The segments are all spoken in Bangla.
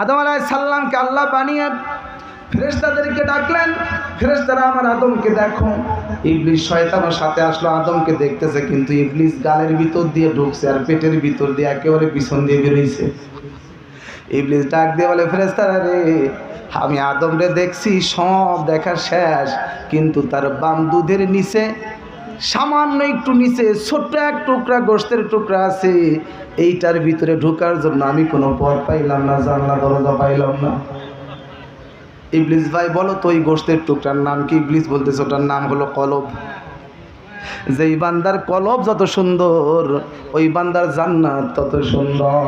আদম আলাহ সাল্লামকে আল্লাহ বানিয়ে ফেরেস্তাদেরকে ডাকলেন। ফেরেস্তারা আমার আদমকে দেখো। ইবলিস শয়তানের সাথে আসলো, আদমকে দেখতেছে, কিন্তু ইবলিস গালের ভিতর দিয়ে ঢুকছে আর পেটের ভিতর দিয়ে একেবারে পিছন দিয়ে বেরোইছে। ইবলিস ডাক দিয়ে বলে ফেরেস্তারা রে, আমি আদম রে দেখছি, সব দেখা শেষ, কিন্তু তার বাম দুধের নিচে সামান্য একটু নিচে, ছোট্ট এক টুকরা গোস্তের টুকরা আছে। এইটার ভিতরে ঢোকার জন্য আমি কোনো পথ পাইলাম না, জানলা, দরজা পাইলাম না। ইবলিস ভাই, বলো তো ওই গোস্তের টুকরার নাম কি? ইবলিস বলতেছে, ওটার নাম হলো কলব। যেই বান্দার কলব যত সুন্দর, ওই বান্দার জান্নাত তত সুন্দর।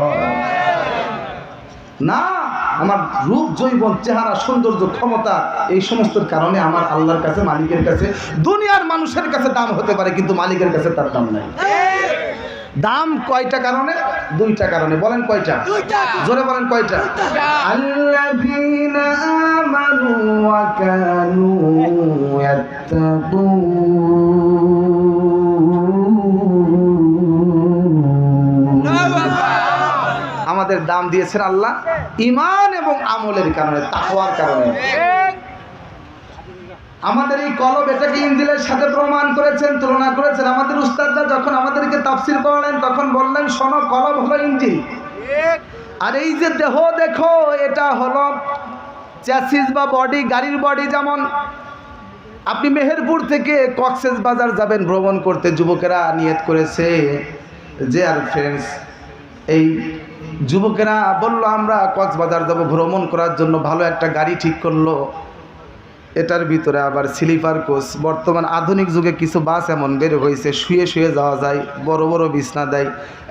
না আমার রূপ জৈবন চেহারা সৌন্দর্য ক্ষমতা এই সমস্ত কারণে আমার আল্লাহর কাছে মালিকের কাছে দুনিয়ার মানুষের কাছে দাম হতে পারে কিন্তু মালিকের কাছে তার দাম নাই। দাম কয়টা কারণে? দুইটা কারণে। বলেন কয়টা? জোরে বলেন কয়টা? আল্লাযীনা আমানু ওয়া কানু ইয়াত্তাকুন দাম দিয়েছেন আল্লাহ ইমান এবং আমলের কারণে, তাকওয়ার কারণে। আমাদের এই কলব এটাকে ইঞ্জিলের সাথে প্রমাণ করেছেন, তুলনা করেছেন। আমাদের উস্তাদরা যখন আমাদেরকে তাফসির করালেন তখন বললেন, শোনো কলব হলো ইঞ্জিল। আর এই যে দেহ দেখো, এটা হলো চ্যাসিস বা বডি, গাড়ির বডি যেমন। আপনি মেহেরপুর থেকে কক্সেস বাজার যাবেন, ভ্রমণ করতে। যুবকেরা নিয়ত করেছে যে, আর ফ্রেন্ডস এই যুবকেরা বলল, আমরা কক্সবাজার যাব ভ্রমণ করার জন্য, ভালো একটা গাড়ি ঠিক করল। এটার ভিতরে আবার স্লিপার কোচ, বর্তমান আধুনিক যুগে কিছু বাস এমন বের হয়েছে, শুয়ে শুয়ে যাওয়া যায়, বড় বড় বিছনা দেয়,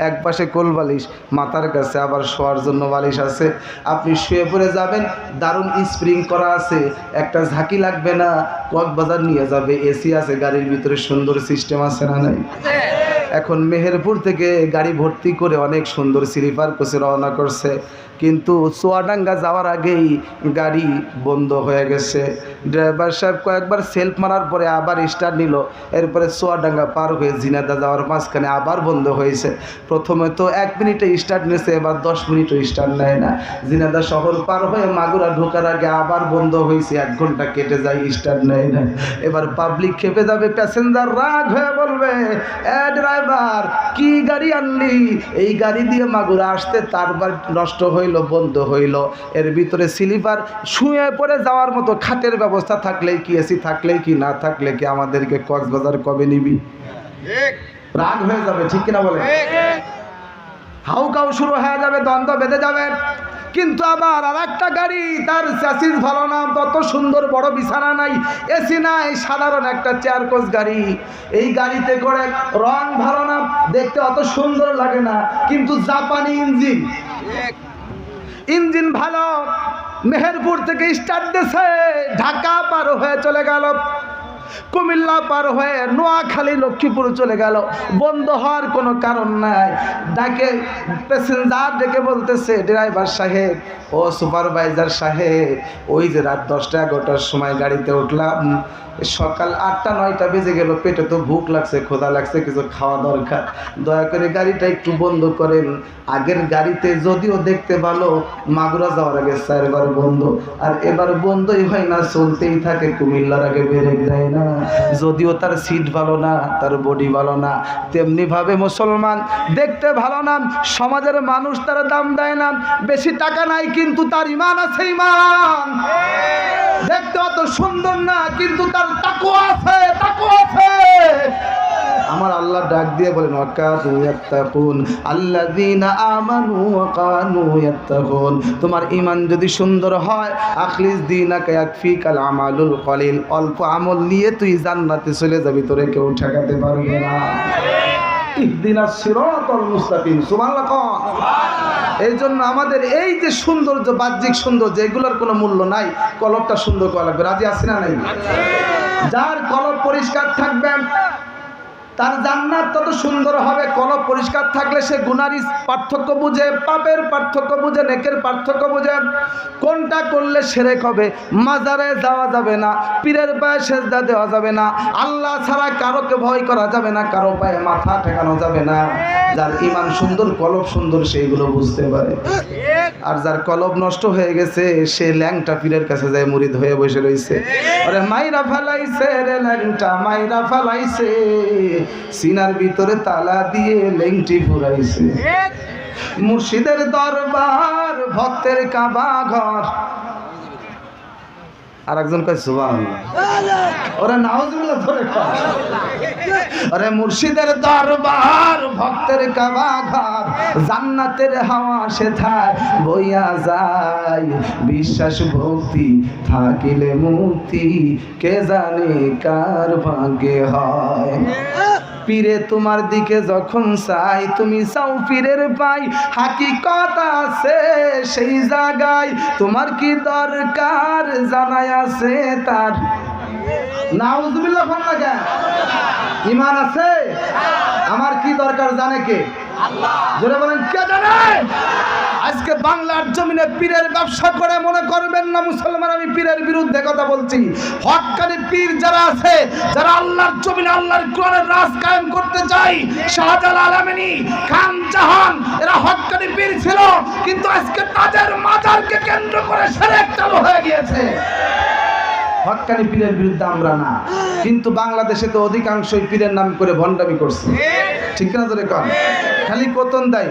এক পাশে কোল বালিশ, মাথার কাছে আবার শোয়ার জন্য বালিশ আছে। আপনি শুয়ে পড়ে যাবেন, দারুণ স্প্রিং করা আছে, একটা ঝাঁকি লাগবে না, কক্সবাজার নিয়ে যাবে, এসি আছে, গাড়ির ভিতরে সুন্দর সিস্টেম আছে না নাই? এখন মেহেরপুর থেকে গাড়ি ভর্তি করে অনেক সুন্দর স্লিপার কোচে রওনা করছে। কিন্তু চুয়াডাঙ্গা যাওয়ার আগেই গাড়ি বন্ধ হয়ে গেছে। ড্রাইভার সাহেব কয়েকবার সেলফ মারার পরে আবার স্টার্ট নিল। এরপরে চুয়াডাঙ্গা পার হয়ে জিনাদা যাওয়ার মাঝখানে আবার বন্ধ হয়েছে। প্রথমে তো এক মিনিটে স্টার্ট নিয়েছে এবার দশ মিনিটও স্টার্ট নেয় না। জিনাদা শহর পার হয়ে মাগুরা ঢোকার আগে আবার বন্ধ হয়েছে, এক ঘণ্টা কেটে যায় স্টার্ট নেয় না। এবার পাবলিক খেপে যাবে প্যাসেঞ্জার রাগ হয়ে বলবে, এ ড্রাইভার কি গাড়ি আনলি? এই গাড়ি দিয়ে মাগুরা আসতে তারপর নষ্ট হইল বন্ধ হইল। এর ভিতরে স্লিপার শুয়ে পড়ে যাওয়ার মতো খাটের ব্যবস্থা থাকলেই কি এসি থাকলেই কি না থাকলে কি আমাদেরকে কক্সবাজার কবে নিবি? রাগ হয়ে যাবে ঠিক কিনা বলে হাউকাউ শুরু হয়ে যাবে, দ্বন্দ্ব বেঁধে যাবে। কিন্তু আবার আর একটা গাড়ি, তার চ্যাসিস ভালো না, তত সুন্দর বড় বিছানা নাই এসি নাই, সাধারণ একটা চেয়ার কোচ গাড়ি। এই গাড়িতে করে রং ভালো না, দেখতে অত সুন্দর লাগে না, কিন্তু জাপানি ইঞ্জিন। ইঞ্জিন ভালো, মেহেরপুর থেকে স্টার্ট দিছে ঢাকা পার হয়ে চলে গেল। কুমিল্লা পার হয়ে নোয়াখালী, লক্ষ্মীপুর চলে গেল। বন্ধ হওয়ার কোনো কারণ নাই। ডাকে প্যাসেঞ্জার ডেকে বলতেছে ড্রাইভার সাহেব, ও সুপারভাইজার সাহেব, ওই যে রাত দশটা এগারোটার সময় গাড়িতে উঠলাম। সকাল আটটা, নয়টা বেজে গেল, পেটে তো ভুক লাগছে খোদা লাগছে, কিছু খাওয়া দরকার। দয়া করে গাড়িটা একটু বন্ধ করেন। আগের গাড়িতে যদিও দেখতে ভালো, মাগুরা যাওয়ার আগে চারবার বন্ধ। আর এবার বন্ধই হয় না, চলতেই থাকে, কুমিল্লার আগে বেড়ে দেয় না। যদিও তার সিট ভালো না, তার বডি ভালো না, তেমনি ভাবে মুসলমান। দেখতে ভালো না, সমাজের মানুষ তার দাম দেয় না। বেশি টাকা নাই, কিন্তু তার ইমান আছে, ইমান। দেখতে অত সুন্দর না, কিন্তু তার তাকু আছে তাকু আছে। আমার আল্লাহ ডাক দিয়ে বলেন, ওয়াকানু তোমার ঈমান যদি সুন্দর হয়, আখলিস দীনাকা আমালুল কলিল। অল্প আমল নিয়ে তুই জান্নাতে চলে যাবি, তোরে কেউ ঠেকাতে পারবে না। ইহদিনাস সিরাতাল মুস্তাকিম, সুবহানাল্লাহ এই জন্য আমাদের এই যে সৌন্দর্য, বাহ্যিক সৌন্দর্য, এগুলোর কোনো মূল্য নাই। কলবটা সুন্দর করা লাগবে। রাজি আসে না নাই? যার কলব পরিষ্কার থাকবে তার জান্নাত তত সুন্দর হবে, কলব পরিষ্কার থাকলে সে গুনারি পার্থক্য বুঝে, পাপের পার্থক্য বুঝে, নেকের পার্থক্য বুঝে। কোনটা করলে সেরেক হবে? মাজারে যাওয়া যাবে না, পীরের পায়ে সেজদা দেওয়া যাবে না, আল্লাহ ছাড়া কারোকে ভয় করা যাবে না, কারও পায়ে মাথা ঠেকানো যাবে না। যার ইমান সুন্দর, কলব সুন্দর, সেইগুলো বুঝতে পারে। আর যার কলব নষ্ট হয়ে গেছে সে ল্যাংটা পীরের কাছে যায় মুরিদ হয়ে বসে রয়েছে আরে মাইরা ফালাইছে রে ল্যাংটা মাইরা ফালাইছে। সিনার ভিতরে তালা দিয়ে ল্যাংটি ফুরাইছে মুর্শিদের দরবার ভক্তের কাবা ঘর। আর একজন কয়। ভক্তের জান্নাতের হাওয়া সেথায় বইয়া যায়। বিশ্বাস, ভক্তি থাকিলে মুক্তি, কে জানে কার ভাগ্যে হয়। পীরে তোমার দিকে যখন চাই, তুমি চাও পীরের পাই। হাকি হাকিকত আছে সেই জায়গায়, তোমার কি দরকার জানাই আছে তার? ইমান আছে? আমার কি দরকার জানে কে? জোরে বলেন, কে জানে? আজকে বাংলার জমিনে পীরের ব্যবসা করে মনে করবেন না মুসলমান, আমি পীরের বিরুদ্ধে কথা বলছি। হকানি পীর যারা আছে, যারা আল্লাহর জমিনে, আল্লাহর কোরআনের রাজ কায়েম করতে চাই শাহজালাল আলামিনী খান জাহান, এরা হকানি পীর ছিল, কিন্তু আজকে তাদের মাজারকে কেন্দ্র করে সেরেক চালু হয়ে গিয়েছে। হকানি পীরের বিরুদ্ধে আমরা না, কিন্তু বাংলাদেশে তো অধিকাংশই পীরের নাম করে ভণ্ডামি করছে। ঠিক না তোরে কন? খালি কতন দেয়।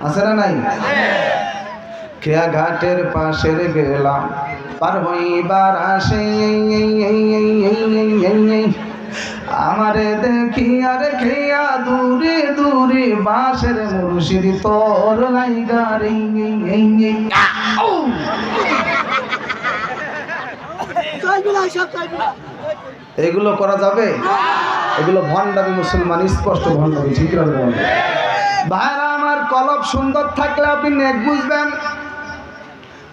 আছে না নাই? খেয়া ঘাটের পাশের গেলাম পার হইবার আসে, আমারে দেখি আরে খেয়া দূরে দূরে বাসের মুর্শিদ তোর লাইগারি এগুলো করা যাবে? এগুলো ভণ্ডামি মুসলমান, স্পষ্ট ভণ্ডামি, ঠিক? ভাইরা, আমার কলব সুন্দর থাকলে আপনি নেক বুঝবেন।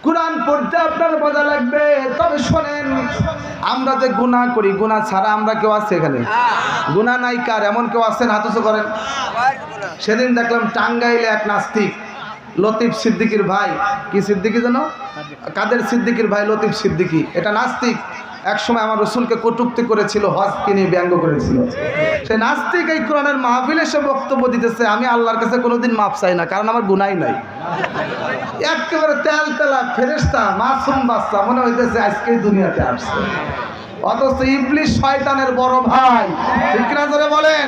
কোরআন পড়তে আপনার মজা লাগবে, তবে শোনেন, আমরা যে গুনাহ করি, গুনাহ ছাড়া আমরা কেউ আছে এখানে? গুনাহ নাই কার? এমন কেউ আছেন হাতুসো করেন। সেদিন দেখলাম টাঙ্গাইলে এক নাস্তিক, লতিফ সিদ্দিকির ভাই। কি সিদ্দিকি যেন? কাদের সিদ্দিকির ভাই লতিফ সিদ্দিকি? এটা নাস্তিক। এক সময় আমার রসুলকে কটুক্তি করেছিল, হজকে নিয়ে ব্যঙ্গ করেছিল। সে নাস্তিক এই কোরআনের মাহফিলে সে বক্তব্য দিতেছে, আমি আল্লাহর কাছে কোনোদিন মাপ চাই না, কারণ আমার গুনাই নাই। একেবারে তেল তেলা ফেরেস্তা মাসুম বাচ্চা, মনে হইতেছে আজকেই দুনিয়াতে আসছে। অথচ ইবলিশ শয়তানের বড় ভাই, ঠিক না ধরে বলেন?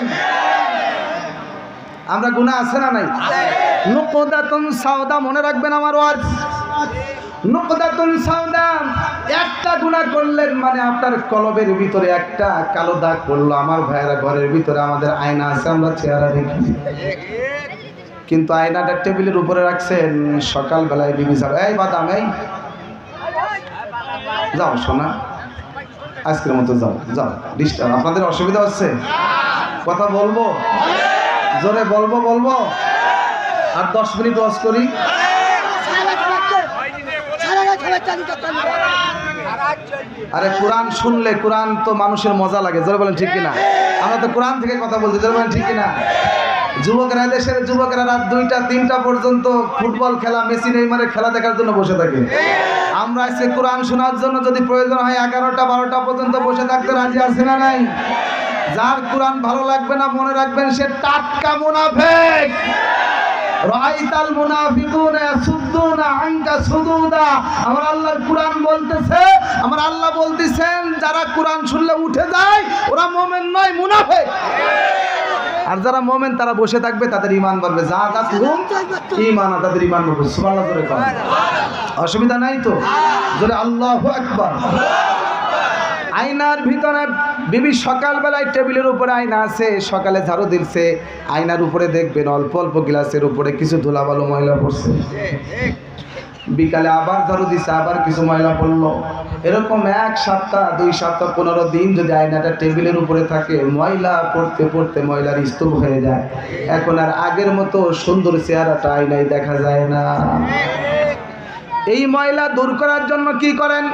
আমরা গুণা আছে না নাই? নুকদাতুন সাওদা, মনে রাখবেন আমার ওয়াজ। নুকদাতুন সাউদা একটা গুণা করলেন মানে আপনার কলবের ভিতরে একটা কালো দাগ পড়ল। আমার ভাইয়েরা ঘরের ভিতরে আমাদের আয়না আছে, আমরা চেহারা দেখি। কিন্তু আয়নাটা টেবিলের উপরে রাখছেন সকালবেলায় বিবি সাহেব। এই বাদাম, এই। যাও শোনা আজকের মতো যাও যাও। ডিস্টার্ব, আপনাদের অসুবিধা হচ্ছে? কথা বলব? জোরে বলব বলব? আর দশ মিনিট ওয়াজ করি? আরে কোরআন শুনলে কোরআন তো মানুষের মজা লাগে, জোরে বলেন ঠিক কিনা? আমরা তো কোরআন থেকে কথা বলছি, জোরে বলেন ঠিক কিনা? যুবকেরা, দেশের যুবকেরা রাত দুইটা, তিনটা পর্যন্ত ফুটবল খেলা, মেসি নেইমারে খেলা দেখার জন্য বসে থাকে। আমরা আজকে কোরআন শোনার জন্য যদি প্রয়োজন হয়, এগারোটা, বারোটা পর্যন্ত বসে থাকতে রাজি আছে না নাই? যার কোরআন ভালো লাগবে না, মনে রাখবেন সে টাটকা মুনাফেক। রাইতাল মুনাফিকুনা ইয়াসুদ্দুনা আনকা সুদুদা। আমার আল্লাহর কোরআন বলতেছে, আমার আল্লাহ বলতেছেন, যারা কোরআন শুনলে উঠে যায়, ওরা মোমেন নয়, মুনাফিক। আর যারা মোমেন, তারা বসে থাকবে, তাদের ইমান বাড়বে। যা যা তাদের ইমান বাড়বে। সুবহানাল্লাহ কর অসুবিধা নাই তো? জোরে আল্লাহু আকবার। আয়নার ভিতরে বিবি সকালবেলায় টেবিলের উপরে আয়না আছে, সকালে ঝাড়ু দিচ্ছে, আয়নার উপরে দেখবেন অল্প অল্প গ্লাসের উপরে কিছু ধুলাবালু ময়লা পড়ছে। বিকালে আবার ঝাড়ু দিচ্ছে, আবার কিছু ময়লা পড়ল। এরকম এক সপ্তাহ, দুই সপ্তাহ, পনেরো দিন যদি আয়নাটা টেবিলের উপরে থাকে, ময়লা পড়তে পড়তে ময়লার স্তূপ হয়ে যায়। এখন আর আগের মতো সুন্দর চেহারাটা আয়নায় দেখা যায় না। এই ময়লা দূর করার জন্য কি করেন?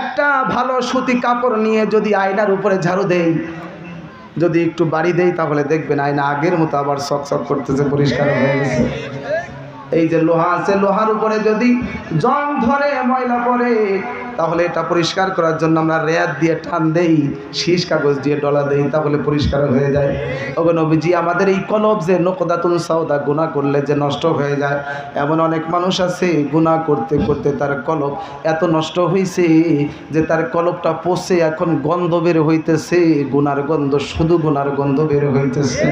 একটা ভালো সুতি কাপড় নিয়ে যদি আয়নার উপরে ঝাড়ু দেই, যদি একটু বাড়ি দেই, তাহলে দেখবেন আয়না আগের মতো আবার শক করতেছে, পরিষ্কার হয়ে গেছে। এই যে লোহা আছে, লোহার উপরে যদি জং ধরে ময়লা পড়ে, তাহলে এটা পরিষ্কার করার জন্য আমরা রেয়াত দিয়ে টান দেই, শীষ কাগজ দিয়ে ডলা দেই, তাহলে পরিষ্কার হয়ে যায়। ওগো নবীজি আমাদের এই কলব যে নকদাতুল সাউদা গুনাহ করলে যে নষ্ট হয়ে যায়। এমন অনেক মানুষ আছে, গুনাহ করতে করতে তার কলব এত নষ্ট হয়েছে যে তার কলবটা পচে এখন গন্ধ বের হইতেছে, গুনার গন্ধ, শুধু গুনার গন্ধ বের হইতেছে।